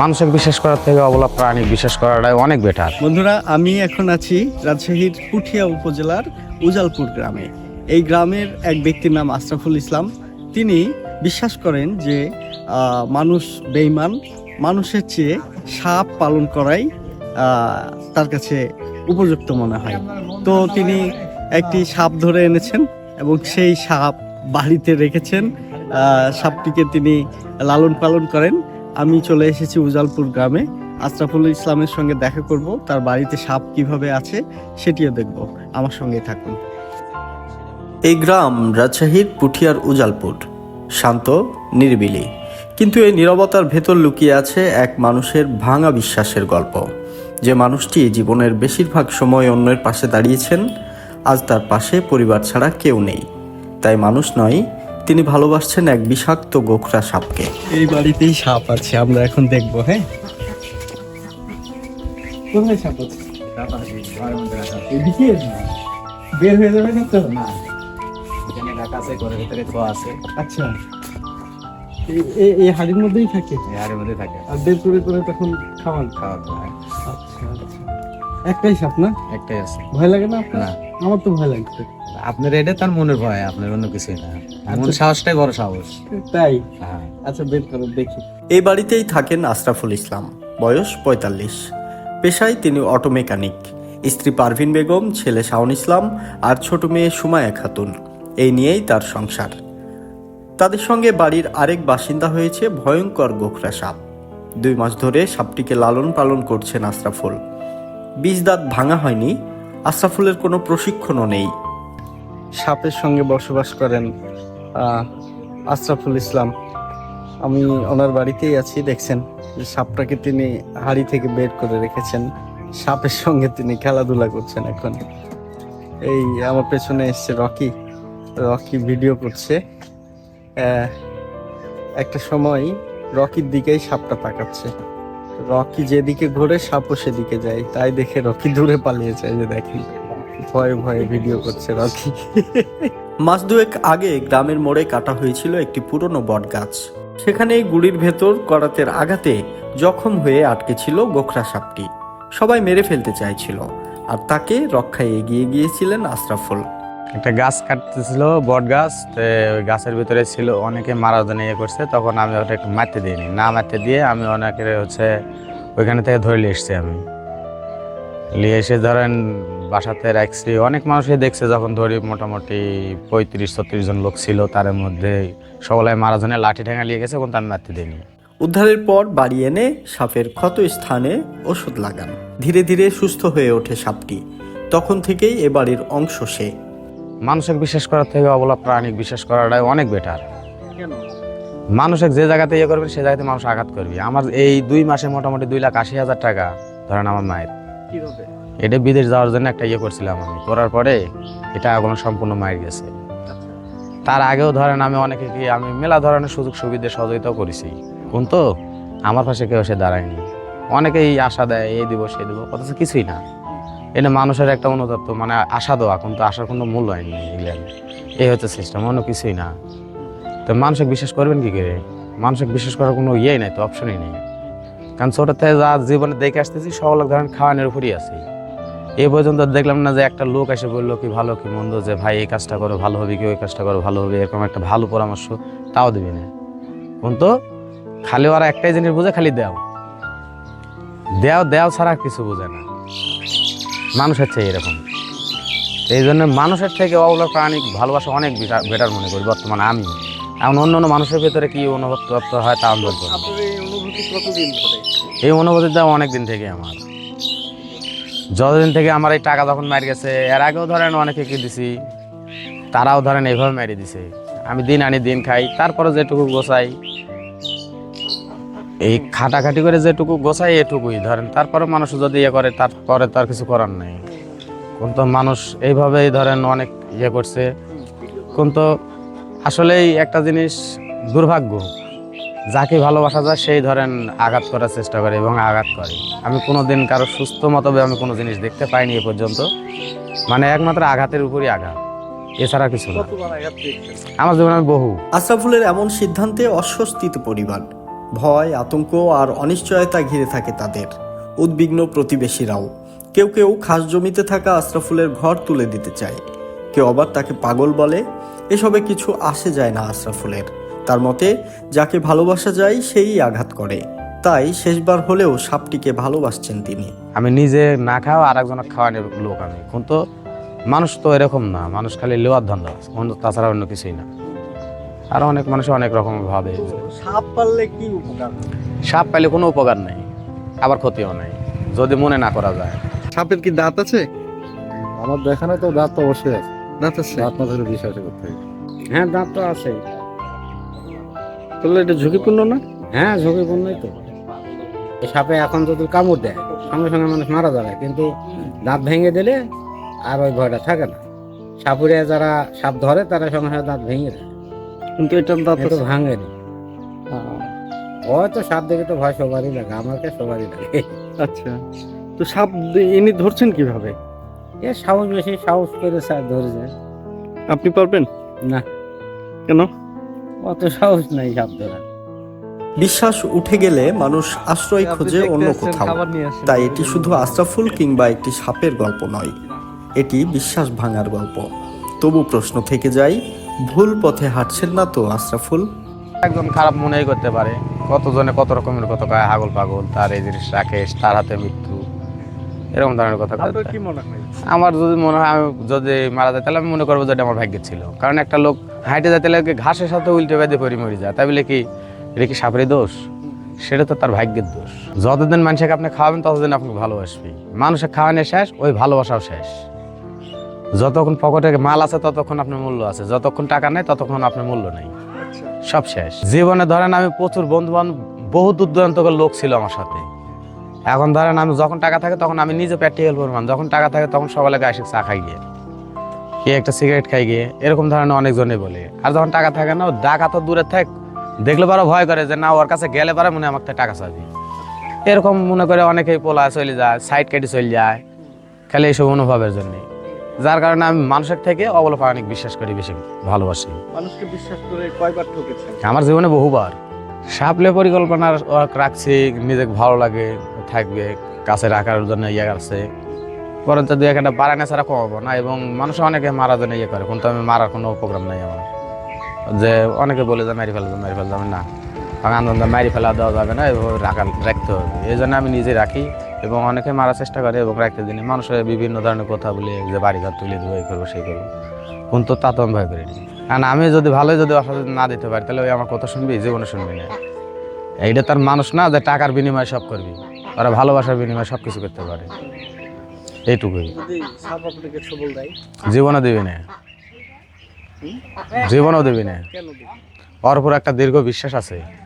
মানুষকে বিশ্বাস করার থেকে অবলা প্রাণী বিশ্বাস করাটাই অনেক বেটার বন্ধুরা, আমি এখন আছি রাজশাহীর পুঠিয়া উপজেলার উজালপুর গ্রামে। এই গ্রামের এক ব্যক্তির নাম আশরাফুল ইসলাম। তিনি বিশ্বাস করেন যে মানুষ বেইমান মানুষের চেয়ে সাপ পালন করাই তার কাছে উপযুক্ত মনে হয়। তো তিনি একটি সাপ ধরে এনেছেন এবং সেই সাপ বাড়িতে রেখেছেন। সাপটিকে তিনি লালন পালন করেন। আমি চলে এসেছি উজালপুর গ্রামে। আশরাফুল ইসলামের সঙ্গে দেখা করব, তার বাড়িতে সাপ কীভাবে আছে সেটিও দেখব। আমার সঙ্গে থাকুন। এই গ্রাম রাজশাহীর পুঠিয়ার উজালপুর। শান্ত, নিরিবিলি। কিন্তু এই নীরবতার ভেতর লুকিয়ে আছে এক মানুষের ভাঙা বিশ্বাসের গল্প। যে মানুষটি জীবনের বেশিরভাগ সময় অন্যের পাশে দাঁড়িয়েছেন, আজ তার পাশে পরিবার ছাড়া কেউ নেই। তাই মানুষ নয় তিনি ভালোবাসছেন এক বিষাক্ত গোখরা সাপকে। এই বাড়িতেই সাপ আছে আমরা এখন দেখব হ্যাঁ? কোথায় সাপ আছে? এদিকে? বের হয়ে যাবে না তো? আচ্ছা। এই- হাড়ির মধ্যেই থাকে। আর বের করে করে তখন খাওয়ান? আচ্ছা আচ্ছা। একটাই সাপ না? একটাই আছে। ভয় লাগে না আপনার? আমার তো ভয় লাগছে। আপনার এটা তার মনের ভয় আপনার অন্য কিছুই না। সাহসটাই বড় সাহস। তাই? হ্যাঁ। আচ্ছা বের করো দেখি। এই বাড়িতেই থাকেন আশরাফুল ইসলাম বয়স পঁয়তাল্লিশ। পেশায় তিনি অটো মেকানিক। স্ত্রী পারভিন বেগম ছেলে শাওন ইসলাম আর ছোট মেয়ে সুমায়া খাতুন। এই নিয়েই তার সংসার। তাদের সঙ্গে বাড়ির আরেক বাসিন্দা হয়েছে ভয়ঙ্কর গোখরা সাপ। দুই মাস ধরে সাপটিকে লালন পালন করছেন আশরাফুল। বীজ দাঁত ভাঙা হয়নি আশরাফুলের কোনো প্রশিক্ষণও নেই। সাপের সঙ্গে বসবাস করেন আশরাফুল ইসলাম। আমি ওনার বাড়িতেই আছি, দেখছেন যে সাপটাকে তিনি হাড়ি থেকে বের করে রেখেছেন। সাপের সঙ্গে তিনি খেলাধুলা করছেন এখন। এই আমার পেছনে এসছে রকি। রকি ভিডিও করছে। একটা সময় রকির দিকেই সাপটা তাকাচ্ছে। রকি যেদিকে ঘোরে, সাপও সেদিকে যায়। তাই দেখে রকি দূরে পালিয়ে যায়, যে দেখেন। ভয়ে ভয়ে ভিডিও করছে রকি। মাস দুয়েক আগে গ্রামের মোড়ে কাটা হয়েছিল একটি পুরনো বট গাছ সেখানে গুড়ির ভেতর করাতের আঘাতে জখম হয়ে আটকে ছিল গোখরা সাপটি। সবাই মেরে ফেলতে চাইছিল, আর তাকে রক্ষায় এগিয়ে গিয়েছিলেন আশরাফুল। একটা গাছ কাটতেছিল বট গাছ গাছের ভিতরে ছিল, অনেকে মারা জন্য ইয়ে করছে, তখন আমি ওটা একটু মারতে দিইনি। না মারতে দিয়ে আমি অনেকের হচ্ছে ওইখানে থেকে ধরে এসছি আমি। নিয়ে এসে ধরেন বাসাতে রাখছি। অনেক মানুষই দেখছে যখন ধরি মোটামুটি পঁয়ত্রিশ ছত্রিশ জন লোক ছিল তার মধ্যে সকলে মারা জন্য লাঠি ঠেঙা নিয়ে গেছে কিন্তু আমি মারতে দিইনি। উদ্ধারের পর বাড়ি এনে সাপের ক্ষত স্থানে ওষুধ লাগান। ধীরে ধীরে সুস্থ হয়ে ওঠে সাপটি। তখন থেকেই এ বাড়ির অংশ সে। মানুষকে বিশ্বাস করার থেকে অবলা প্রাণী বিশ্বাস করাটাই অনেক বেটার মানুষের যে জায়গাতে ইয়ে করবে সে জায়গাতে মানুষ আঘাত করবে। আমার এই দুই মাসে মোটামুটি দুই লাখ আশি হাজার টাকা ধরেন আমার মায়ের। এটা বিদেশ যাওয়ার জন্য একটা ইয়ে করছিলাম আমি। করার পরে এটা টাকাগুলো সম্পূর্ণ মায়ের গেছে। তার আগেও ধরেন আমি অনেকে কি আমি মেলা ধরনের সুযোগ সুবিধা সহযোগিতাও করেছি। কিন্তু আমার পাশে কেউ সে দাঁড়ায়নি। অনেকেই আশা দেয়, এই দিব সেই দিব, অথচ কিছুই না। এটা মানুষের একটা অনুতপ্ত মানে আশা দেওয়া, কিন্তু আশার কোনো মূল্য নেই এগুলার। এই হচ্ছে সিস্টেম অন্য কিছুই না। তো মানুষকে বিশ্বাস করবেন কি করে? মানুষকে বিশ্বাস করার কোনো ইয়েই নাই, তো অপশনই নেই। কারণ ছোট থেকে যা জীবনে দেখে আসতেছি, সকল ধরেন খাওয়ানোর উপরই আছি। এই পর্যন্ত দেখলাম না যে একটা লোক এসে বলল কি ভালো কি মন্দ, যে ভাই এই কাজটা করো, ভালো হবে কি ওই কাজটা করো, ভালো হবে, এরকম একটা ভালো পরামর্শ তাও দিবি না। কিন্তু খালি ওরা একটাই জিনিস বুঝে খালি দেও। দেও দেও ছাড়া কিছু বোঝে না। মানুষের চেয়ে এরকম। এই জন্য মানুষের থেকে অবলা প্রাণী ভালোবাসা অনেক বেটার মনে করি, বর্তমানে আমি। এখন অন্য অন্য মানুষের ভেতরে কি অনুভব হয় তা আমি বলব এই অনুভূতিটা অনেক দিন থেকে আমার। যতদিন থেকে আমার এই টাকা যখন মারি গেছে এর আগেও ধরেন অনেকে কি দিছি তারাও ধরেন এইভাবে মেরে দিছে। আমি দিন আনি দিন খাই তারপরে যেটুকু গোছাই এই খাটাখাটি করে যেটুকু গোছাই এটুকুই ধরেন। তারপরে মানুষ যদি ইয়ে করে তারপরে তার কিছু করার নেই। কিন্তু মানুষ এইভাবেই ধরেন অনেক ইয়ে করছে। কিন্তু আসলেই একটা জিনিস দুর্ভাগ্য। যাকে ভালোবাসা যায় সেই ধরেন আঘাত করার চেষ্টা করে এবং আঘাত করে। আমি কোনো দিন কারও সুস্থ মতবে আমি কোনো জিনিস দেখতে পাইনি এ পর্যন্ত। মানে একমাত্র আঘাতের উপরই আঘাত। এছাড়া কিছু না। আমার জীবনে আমি বহু। আশরাফুলের এমন সিদ্ধান্তে অস্বস্তিত পরিবার। ভয় আতঙ্ক আর অনিশ্চয়তা ঘিরে থাকে তাদের। উদ্বিগ্ন প্রতিবেশীরাও। কেউ কেউ খাস জমিতে থাকা আশরাফুলের ঘর তুলে দিতে চায়। কেউ আবার তাকে পাগল বলে এসবে কিছু আসে যায় না আশরাফুলের। তার মতে যাকে ভালোবাসা যায় সেই আঘাত করে। তাই শেষবার হলেও সাপটিকে ভালোবাসছেন তিনি। আমি নিজে না খাওয়া আর একজনের খাওয়ানোর লোক আমি। কিন্তু মানুষ তো এরকম না মানুষ খালি লেওয়ার ধান্দা। অন্য তাছাড়া অন্য কিছুই না। আর অনেক মানুষ অনেক রকম ভাবে। সাপ পারলে কি উপকার? সাপ পাইলে কোনো উপকার নেই আবার ক্ষতিও নেই যদি মনে না করা যায়। সাপের কি দাঁত আছে? আমার দেখা নাই তো দাঁত তো অবশ্যই আছে। দাঁত আছে? দাঁত না ধরে বিশ্বাস করতে হবে হ্যাঁ দাঁত তো আছে। তাহলে এটা ঝুঁকিপূর্ণ না? হ্যাঁ ঝুঁকিপূর্ণই তো। এই সাপে এখন যদি কামড় দেয় সঙ্গে সঙ্গে মানুষ মারা যাবে কিন্তু দাঁত ভেঙে দিলে আর ওই ভয়টা থাকে না। সাপুরে যারা সাপ ধরে তারা সঙ্গে সঙ্গে দাঁত ভেঙে দেয়। কিন্তু এটার দাঁত আছে। ভাঙেনি। ওই তো সাপ দেখে তো ভয় সবারই লাগে। আমাকে সবারই লাগে। আচ্ছা। তো সাপ ইনি ধরছেন কীভাবে? এ সাহস বেশি সাহস করে ধরেছে আপনি পারবেন? না। কেন? অত সাহস নাই সাপ ধরা বিশ্বাস উঠে গেলে মানুষ আশ্রয় খোঁজে অন্য কোথাও। তাই এটি শুধু আশরাফুল কিংবা একটি সাপের গল্প নয়। এটি বিশ্বাস ভাঙার গল্প। তবু প্রশ্ন থেকে যায় ভুল পথে হাঁটছেন না তো আশরাফুল? একজন খারাপ মনেই করতে পারে। কতজনে কত রকমের কত কয় হাগল পাগল তার এই জিনিস রাখে তার হাতে মৃত্যু। এরকম ধরনের কথা কি মনে হয়? আমার যদি মনে হয় আমি যদি মারা যায় তাহলে আমি মনে করব যেটা আমার ভাগ্যে ছিল। কারণ একটা লোক হাইটে যেতে লাগে ঘাসের সাথে উল্টে বেঁধে পরি মরে যায়? তাই বলে কি এটা কি সাপেরই দোষ? সেটা তো তার ভাগ্যের দোষ। যতদিন মানুষকে আপনি খাওয়াবেন ততদিন আপনাকে ভালোবাসবে। মানুষের খাওয়ানো শেষ ওই ভালোবাসাও শেষ। যতক্ষণ পকেটে মাল আছে ততক্ষণ আপনার মূল্য আছে। যতক্ষণ টাকা নেই ততক্ষণ আপনার মূল্য নেই। সব শেষ। জীবনে ধরেন আমি প্রচুর বন্ধু বান্ধব বহু দূর দূরান্তকের লোক ছিল আমার সাথে। এখন ধরেন আমি যখন টাকা থাকে তখন আমি নিজে প্র্যাকটিক্যাল পরিমাণ যখন টাকা থাকে তখন সবাই আসে চা খাই গিয়ে। কে একটা সিগারেট খাই গিয়ে এরকম ধরনের অনেকজনে বলে। আর যখন টাকা থাকে না ও ডাকা তো দূরে থাক দেখলে পারো ভয় করে যে না ওর কাছে গেলে পারে মনে আমাকে টাকা চাবি। এরকম মনে করে অনেকেই পোলা চলে যায় সাইড কেটে চলে যায় খালি এইসব অনুভবের জন্যে। যার কারণে আমি মানুষের থেকে অবল প্রাণিক বিশ্বাস করি বেশি ভালোবাসি। মানুষকে বিশ্বাস করে কয়বার ঠকেছেন? আমার জীবনে বহুবার। সাপলে পরিকল্পনা রাখছি নিজেকে ভালো লাগে থাকবে, কাছে রাখার জন্য ইয়ে আছে। বরঞ্চ দুই একটা বাড়ানো ছাড়া কমাবো না এবং মানুষ অনেকে মারার জন্য ইয়ে করে, কিন্তু আমি মারার কোনো প্রোগ্রাম নাই আমার। যে অনেকে বলে যে মারি ফেলা মারি ফেলা যাবে না। আনন্দ মারি ফেলা দেওয়া যাবে না, এভাবে রাখা, রাখতে হবে। এই জন্য আমি নিজে রাখি এবং অনেকে মারার চেষ্টা করে এবং রাখতে দিনে। মানুষের বিভিন্ন ধরনের কথা বলে, যে বাড়িঘর তুলে দেবো, এই করব, সেই করব। কিন্তু তা তো আমি ভয় করিনি কারণ আমি যদি ভালোই যদি অসাধু না দিতে পারি, তাহলে ওই আমার কথা শুনবি, জীবনে শুনবি না। এইটা তার মানুষ না যে টাকার বিনিময়ে সব করবি। ওরা ভালোবাসার বিনিময়ে সব কিছু করতে পারে। এইটুকুই। জীবনও দেবে না। জীবনও দেবে না। অর্পর ওর উপর একটা দীর্ঘ বিশ্বাস আছে।